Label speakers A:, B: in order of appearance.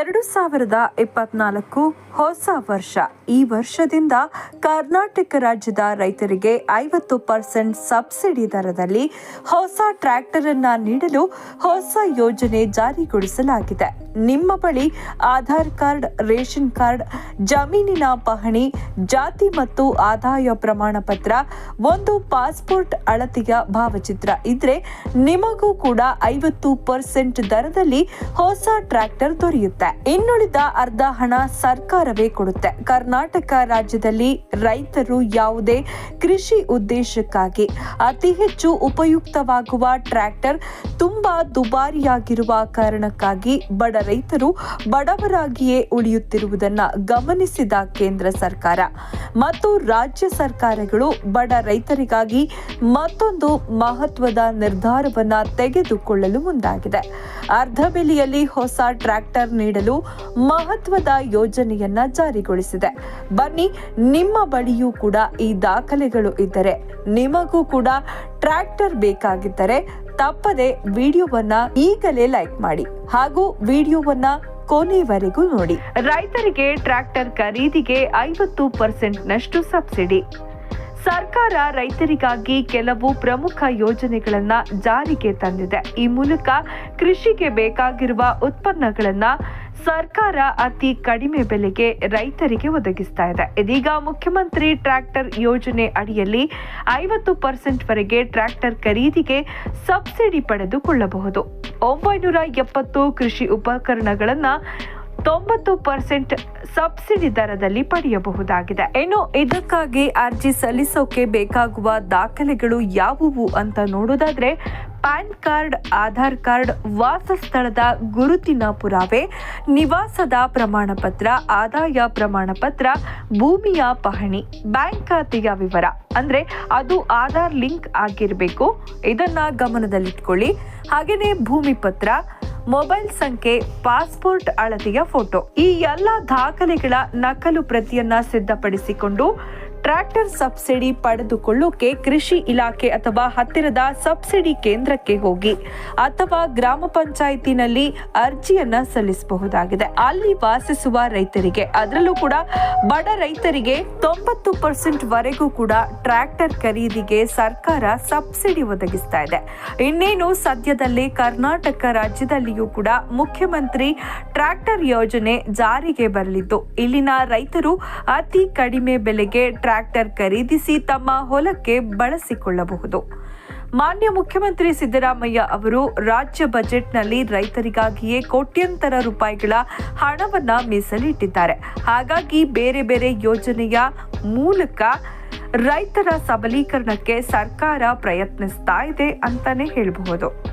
A: ಎರಡು ಸಾವಿರದ ಇಪ್ಪತ್ನಾಲ್ಕು ಹೊಸ ವರ್ಷ. ಈ ವರ್ಷದಿಂದ ಕರ್ನಾಟಕ ರಾಜ್ಯದ ರೈತರಿಗೆ ಐವತ್ತು ಪರ್ಸೆಂಟ್ ಸಬ್ಸಿಡಿ ದರದಲ್ಲಿ ಹೊಸ ಟ್ರ್ಯಾಕ್ಟರ್ ಅನ್ನ ನೀಡಲು ಹೊಸ ಯೋಜನೆ ಜಾರಿಗೊಳಿಸಲಾಗಿದೆ. ನಿಮ್ಮ ಬಳಿ ಆಧಾರ್ ಕಾರ್ಡ್, ರೇಷನ್ ಕಾರ್ಡ್, ಜಮೀನಿನ ಪಹಣಿ, ಜಾತಿ ಮತ್ತು ಆದಾಯ ಪ್ರಮಾಣ ಪತ್ರ ಒಂದು ಪಾಸ್ಪೋರ್ಟ್ ಅಳತೆಯ ಭಾವಚಿತ್ರ ಇದ್ರೆ ನಿಮಗೂ ಕೂಡ ಐವತ್ತು ಪರ್ಸೆಂಟ್ ದರದಲ್ಲಿ ಹೊಸ ಟ್ರ್ಯಾಕ್ಟರ್ ದೊರೆಯುತ್ತೆ. ಇನ್ನುಳಿದ ಅರ್ಧ ಹಣ ಸರ್ಕಾರವೇ ಕೊಡುತ್ತೆ. ಕರ್ನಾಟಕ ರಾಜ್ಯದಲ್ಲಿ ರೈತರು ಯಾವುದೇ ಕೃಷಿ ಉದ್ದೇಶಕ್ಕಾಗಿ ಅತಿ ಹೆಚ್ಚು ಉಪಯುಕ್ತವಾಗುವ ಟ್ರ್ಯಾಕ್ಟರ್ ತುಂಬಾ ದುಬಾರಿಯಾಗಿರುವ ಕಾರಣಕ್ಕಾಗಿ ಬಡ ರೈತರು ಬಡವರಾಗಿಯೇ ಉಳಿಯುತ್ತಿರುವುದನ್ನ ಗಮನಿಸಿದ ಕೇಂದ್ರ ಸರ್ಕಾರ. ಮತ್ತು ರಾಜ್ಯ ಸರ್ಕಾರಗಳು ಬಡ ರೈತರಿಗಾಗಿ ಮತ್ತೊಂದು ಮಹತ್ವದ ನಿರ್ಧಾರವನ್ನ ತೆಗೆದುಕೊಳ್ಳಲು ಮುಂದಾಗಿದೆ. ಅರ್ಧ ಬೆಲೆಯಲ್ಲಿ ಹೊಸ ಟ್ರ್ಯಾಕ್ಟರ್ ನೀಡಲು ಮಹತ್ವದ ಯೋಜನೆಯನ್ನ ಜಾರಿಗೊಳಿಸಿದೆ. ಬನ್ನಿ, ನಿಮ್ಮ ಬಳಿಯೂ ಕೂಡ ಈ ದಾಖಲೆಗಳು ಇದ್ದರೆ ನಿಮಗೂ ಕೂಡ ಟ್ರ್ಯಾಕ್ಟರ್ ಬೇಕಾಗಿದ್ದರೆ ತಪ್ಪದೆ ವಿಡಿಯೋವನ್ನ ಈಗಲೇ ಲೈಕ್ ಮಾಡಿ ಹಾಗೂ ವಿಡಿಯೋವನ್ನ ಕೊನೆವರೆಗೂ ನೋಡಿ. ರೈತರಿಗೆ ಟ್ರ್ಯಾಕ್ಟರ್ ಖರೀದಿಗೆ ಐವತ್ತು ಪರ್ಸೆಂಟ್ ನಷ್ಟು ಸಬ್ಸಿಡಿ. ಸರ್ಕಾರ ರೈತರಿಗಾಗಿ ಕೆಲವು ಪ್ರಮುಖ ಯೋಜನೆಗಳನ್ನು ಜಾರಿಗೆ ತಂದಿದೆ. ಈ ಮೂಲಕ ಕೃಷಿಗೆ ಬೇಕಾಗಿರುವ ಉತ್ಪನ್ನಗಳನ್ನು ಸರ್ಕಾರ ಅತಿ ಕಡಿಮೆ ಬೆಲೆಗೆ ರೈತರಿಗೆ ಒದಗಿಸ್ತಾ ಇದೆ. ಇದೀಗ ಮುಖ್ಯಮಂತ್ರಿ ಟ್ರ್ಯಾಕ್ಟರ್ ಯೋಜನೆ ಅಡಿಯಲ್ಲಿ ಐವತ್ತು ಪರ್ಸೆಂಟ್ ವರೆಗೆ ಟ್ರ್ಯಾಕ್ಟರ್ ಖರೀದಿಗೆ ಸಬ್ಸಿಡಿ ಪಡೆದುಕೊಳ್ಳಬಹುದು. ಒಂಬೈನೂರ ಎಪ್ಪತ್ತು ಕೃಷಿ ಉಪಕರಣಗಳನ್ನ ತೊಂಬತ್ತು ಪರ್ಸೆಂಟ್ ಸಬ್ಸಿಡಿ ದರದಲ್ಲಿ ಪಡೆಯಬಹುದಾಗಿದೆ. ಇನ್ನು ಇದಕ್ಕಾಗಿ ಅರ್ಜಿ ಸಲ್ಲಿಸೋಕೆ ಬೇಕಾಗುವ ದಾಖಲೆಗಳು ಯಾವುವು ಅಂತ ನೋಡೋದಾದ್ರೆ, ಪ್ಯಾನ್ ಕಾರ್ಡ್, ಆಧಾರ್ ಕಾರ್ಡ್, ವಾಸಸ್ಥಳದ ಗುರುತಿನ ಪುರಾವೆ, ನಿವಾಸದ ಪ್ರಮಾಣ ಪತ್ರ ಆದಾಯ ಪ್ರಮಾಣ ಪತ್ರ ಭೂಮಿಯ ಪಹಣಿ, ಬ್ಯಾಂಕ್ ಖಾತೆಯ ವಿವರ. ಅಂದ್ರೆ ಅದು ಆಧಾರ್ ಲಿಂಕ್ ಆಗಿರಬೇಕು. ಇದನ್ನ ಗಮನದಲ್ಲಿಟ್ಕೊಳ್ಳಿ. ಹಾಗೆಯೇ ಭೂಮಿ ಪತ್ರ ಮೊಬೈಲ್ ಸಂಖ್ಯೆ ಪಾಸ್ಪೋರ್ಟ್ ಅಳತೆಯ ಫೋಟೋ. ಈ ಎಲ್ಲ ದಾಖಲೆಗಳ ನಕಲು ಪ್ರತಿಯನ್ನ ಸಿದ್ಧಪಡಿಸಿಕೊಂಡು ಟ್ರ್ಯಾಕ್ಟರ್ ಸಬ್ಸಿಡಿ ಪಡೆದುಕೊಳ್ಳೋಕೆ ಕೃಷಿ ಇಲಾಖೆ ಅಥವಾ ಹತ್ತಿರದ ಸಬ್ಸಿಡಿ ಕೇಂದ್ರಕ್ಕೆ ಹೋಗಿ ಅಥವಾ ಗ್ರಾಮ ಪಂಚಾಯಿತಿನಲ್ಲಿ ಅರ್ಜಿಯನ್ನ ಸಲ್ಲಿಸಬಹುದಾಗಿದೆ. ಅಲ್ಲಿ ವಾಸಿಸುವ ರೈತರಿಗೆ, ಅದರಲ್ಲೂ ಕೂಡ ಬಡ ರೈತರಿಗೆ ತೊಂಬತ್ತು ಪರ್ಸೆಂಟ್ ವರೆಗೂ ಕೂಡ ಟ್ರ್ಯಾಕ್ಟರ್ ಖರೀದಿಗೆ ಸರ್ಕಾರ ಸಬ್ಸಿಡಿ ಒದಗಿಸ್ತಾ ಇದೆ. ಇನ್ನೇನು, ಸದ್ಯದಲ್ಲೇ ಕರ್ನಾಟಕ ರಾಜ್ಯದಲ್ಲಿಯೂ ಕೂಡ ಮುಖ್ಯಮಂತ್ರಿ ಟ್ರ್ಯಾಕ್ಟರ್ ಯೋಜನೆ ಜಾರಿಗೆ ಬರಲಿದ್ದು, ಇಲ್ಲಿನ ರೈತರು ಅತಿ ಕಡಿಮೆ ಬೆಲೆಗೆ ಟ್ರ್ಯಾಕ್ಟರ್ ಖರೀದಿಸಿ ತಮ್ಮ ಹೊಲಕ್ಕೆ ಬಳಸಿಕೊಳ್ಳಬಹುದು. ಮಾನ್ಯ ಮುಖ್ಯಮಂತ್ರಿ ಸಿದ್ದರಾಮಯ್ಯ ಅವರು ರಾಜ್ಯ ಬಜೆಟ್ನಲ್ಲಿ ರೈತರಿಗಾಗಿಯೇ ಕೋಟ್ಯಂತರ ರೂಪಾಯಿಗಳ ಹಣವನ್ನ ಮೀಸಲಿಟ್ಟಿದ್ದಾರೆ. ಹಾಗಾಗಿ ಬೇರೆ ಬೇರೆ ಯೋಜನೆಯ ಮೂಲಕ ರೈತರ ಸಬಲೀಕರಣಕ್ಕೆ ಸರ್ಕಾರ ಪ್ರಯತ್ನಿಸ್ತಾ ಇದೆ ಅಂತಾನೆ ಹೇಳಬಹುದು.